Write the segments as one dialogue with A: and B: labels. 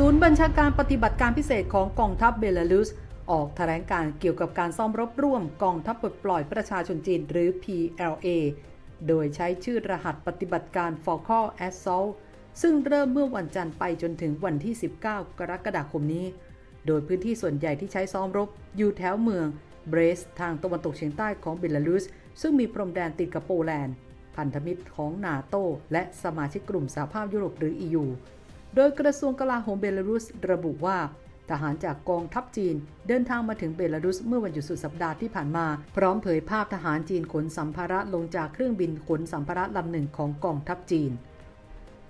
A: ศูนย์บัญชาการปฏิบัติการพิเศษของกองทัพเบลารุส ออกแถลงการ์เกี่ยวกับการซ้อมรบร่วมกองทัพปลดปล่อยประชาชนจีนหรือ PLA โดยใช้ชื่อรหัสปฏิบัติการ Falcon Assault ซึ่งเริ่มเมื่อวันจันทร์ไปจนถึงวันที่ 19 กรกฎาคมนี้ โดยพื้นที่ส่วนใหญ่ที่ใช้ซ้อมรบ อยู่แถวเมืองเบรส ทางตะวันตกเฉียงใต้ของเบลารุส ซึ่งมีพรมแดนติดกับโปแลนด์ พันธมิตรของนาโตและสมาชิกกลุ่มสหภาพยุโรปหรือ EU โดยกระทรวงกลาโหมเบลารุสระบุว่า ทหารจากกองทัพจีน เดินทางมาถึงเบลารุสเมื่อวันหยุดสุดสัปดาห์ที่ผ่านมา พร้อมเผยภาพทหารจีนขนสัมภาระลงจากเครื่องบินขนสัมภาระลำหนึ่งของกองทัพจีน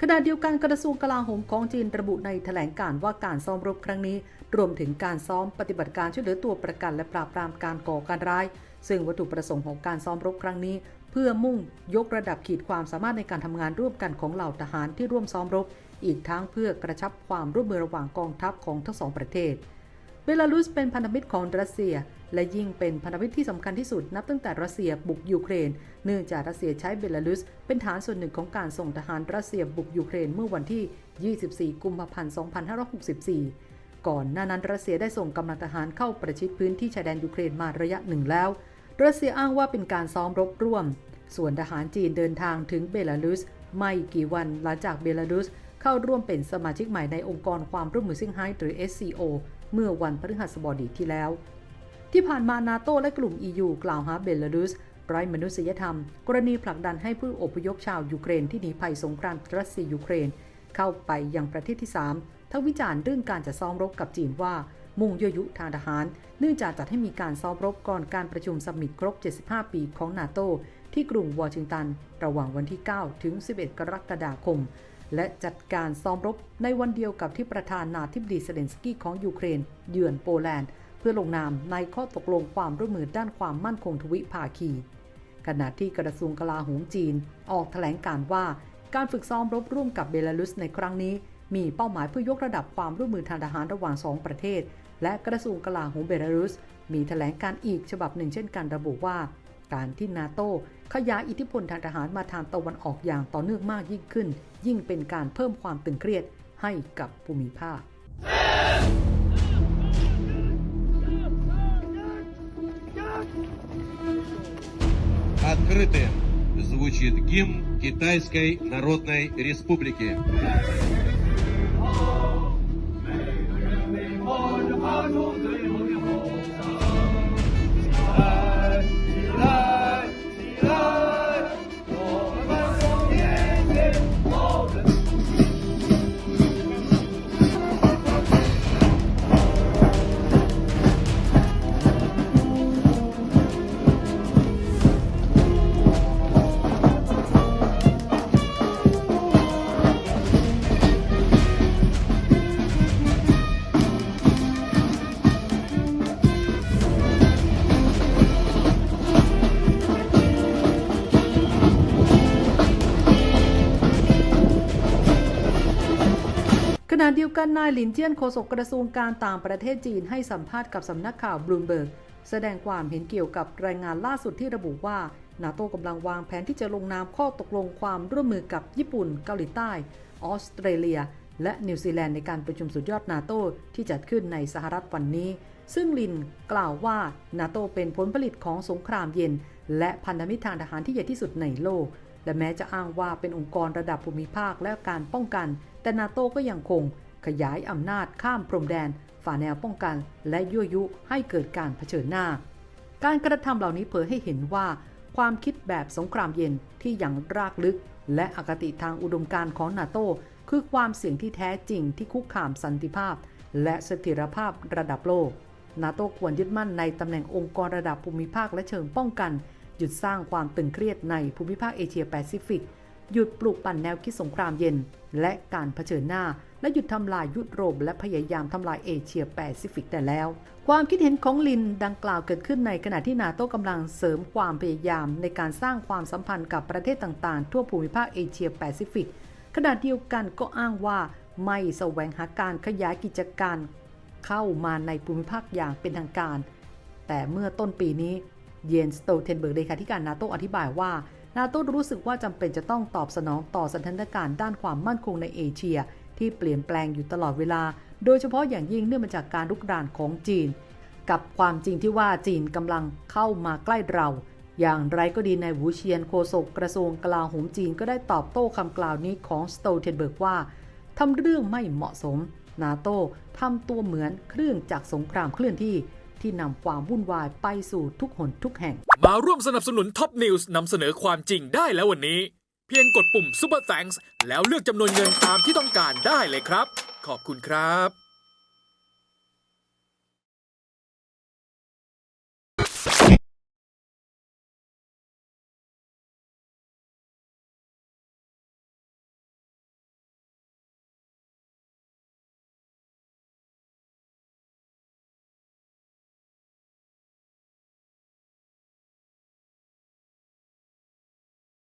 A: ขณะเดียวกันกระทรวงกลาโหมของจีนระบุในแถลงการ์ว่าการซ้อมรบครั้งนี้ รวมถึงการซ้อมปฏิบัติการช่วยเหลือตัวประกันและปราบปรามการก่อการร้าย ซึ่งวัตถุประสงค์ของการซ้อมรบครั้งนี้ เพื่อมุ่งยกระดับขีดความสามารถในการทำงานร่วมกันของเหล่าทหารที่ร่วมซ้อมรบ อีกทั้งเพื่อกระชับความร่วมมือระหว่างกองทัพของทั้งสองประเทศ เบลารุสเป็นพันธมิตรของรัสเซีย และยิ่งเป็นพันธมิตรที่สำคัญที่สุดนับตั้งแต่รัสเซียบุกยูเครน เนื่องจากรัสเซียใช้เบลารุส เป็นฐานส่วนหนึ่งของการส่งทหารรัสเซียบุกยูเครนเมื่อวันที่ 24 กุมภาพันธ์ 2564 ก่อนหน้านั้นรัสเซียได้ส่งกำลังทหารเข้าประชิดพื้นที่ชายแดนยูเครนมาระยะหนึ่งแล้ว รัสเซียอ้างว่าเป็นการซ้อมรบร่วม ส่วนทหารจีนเดินทางถึงเบลารุสไม่กี่วันหลังจากเบลารุสเข้าร่วมเป็นสมาชิกใหม่ในองค์กรความร่วมมือซิงไฮ้หรือ SCO เมื่อวันพฤหัสบดีที่แล้ว ที่ผ่านมานาโตและกลุ่ม EU กล่าวหาเบลารุสไร้มนุษยธรรม กรณีผลักดันให้ผู้อพยพชาวยูเครนที่หนีภัยสงครามรัสเซียยูเครน เข้าไปยังประเทศที่ 3 ทั้งวิจารณ์เรื่องการจะซ้อมรบกับจีนว่า มุ่งยั่วยุทางทหาร เนื่องจากจัดให้มีการซ้อมรบก่อนการประชุมสมิตครบ 75 ปีของนาโตที่กรุงวอชิงตัน ระหว่างวันที่ 9 ถึง 11 กรกฎาคม และจัดการซ้อมรบในวันเดียวกับที่ประธานาธิบดีเซเลนสกี้ของยูเครน เยือนโปแลนด์ เพื่อลงนามในข้อตกลงความร่วมมือด้านความมั่นคงทวิภาคี ขณะที่กระทรวงกลาโหมจีน ออกแถลงการว่าการฝึกซ้อมรบร่วมกับเบลารุสในครั้งนี้ มีเป้าหมายเพื่อยกระดับความร่วมมือทางทหารระหว่างสองประเทศ และกระทรวงกลาโหมเบลารุส มีแถลงการอีกฉบับหนึ่งเช่นกันระบุว่า การที่นาโตขยายอิทธิพลทางทหารมาทางตะวันออกอย่างต่อเนื่องมากยิ่งขึ้น ยิ่งเป็นการเพิ่มความตึงเครียดให้กับภูมิภาค
B: Открытым звучит гимн Китайской Народной Республики.
A: ณะเดียวกันนายหลินเจียนโฆษกกระทรวงการต่างประเทศจีนให้สัมภาษณ์กับสำนักข่าวบลูมเบิร์กแสดงความเห็นเกี่ยวกับรายงานล่าสุดที่ระบุว่านาโตกำลังวางแผนที่จะลงนามข้อตกลงความร่วมมือกับญี่ปุ่น เกาหลีใต้ ออสเตรเลีย และนิวซีแลนด์ในการประชุมสุดยอดนาโตที่จัดขึ้นในสหรัฐวันนี้ ซึ่งลินกล่าวว่านาโตเป็นผลผลิตของสงครามเย็น และพันธมิตรทางทหารที่ใหญ่ที่สุดในโลก และแม้จะอ้างว่าเป็นองค์กรระดับภูมิภาคและการป้องกัน แต่นาโตก็ยังคงขยายอำนาจข้ามพรมแดน ฝ่าแนวป้องกัน และยั่วยุให้เกิดการเผชิญหน้า การกระทำเหล่านี้เผยให้เห็นว่า ความคิดแบบสงครามเย็นที่ยังรากลึก และอคติทางอุดมการณ์ของนาโตคือความเสี่ยงที่แท้จริงที่คุกคามสันติภาพ และเสถียรภาพระดับโลก นาโตควรยึดมั่นในตำแหน่งองค์กรระดับภูมิภาคและเชิงป้องกัน หยุดสร้างความตึงเครียดในภูมิภาคเอเชียแปซิฟิก หยุดปลูกปั่นแนวคิดสงครามเย็น และการเผชิญหน้า และหยุดทำลายยุโรปและพยายามทำลายเอเชียแปซิฟิกได้แล้ว ความคิดเห็นของลินดังกล่าวเกิดขึ้นในขณะที่นาโต้กำลังเสริมความพยายามในการสร้างความสัมพันธ์กับประเทศต่างๆ ทั่วภูมิภาคเอเชียแปซิฟิกขณะเดียวกันก็อ้างว่าไม่แสวงหาการขยายกิจการเข้ามาในภูมิภาคอย่างเป็นทางการ แต่เมื่อต้นปีนี้ เยนสโตเทนเบิร์กเลขาธิการนาโตอธิบายว่านาโตรู้สึกว่าจำเป็นจะต้องตอบสนองต่อสถานการณ์ด้านความมั่นคงในเอเชีย ที่เปลี่ยนแปลงอยู่ตลอดเวลา โดยเฉพาะอย่างยิ่งเนื่องมาจากการลุกรานของจีน กับความจริงที่ว่าจีนกำลังเข้ามาใกล้เรา อย่างไรก็ดีนายวูเชียนโฆษกกระทรวงกลาโหมจีนก็ได้ตอบโต้คำกล่าวนี้ของสโตเทนเบิร์กว่าทำเรื่องไม่เหมาะสม นาโต้ทำตัวเหมือนเครื่องจักรสงครามเคลื่อนที่ ที่นำความวุ่นวายไปสู่ทุกหนทุกแห่ง
C: มาร่วมสนับสนุนท็อปนิวส์นำเสนอความจริงได้แล้ววันนี้ เพียงกดปุ่ม Super Thanks แล้วเลือกจำนวนเงินตามที่ต้องการได้เลยครับ ขอบคุณครับ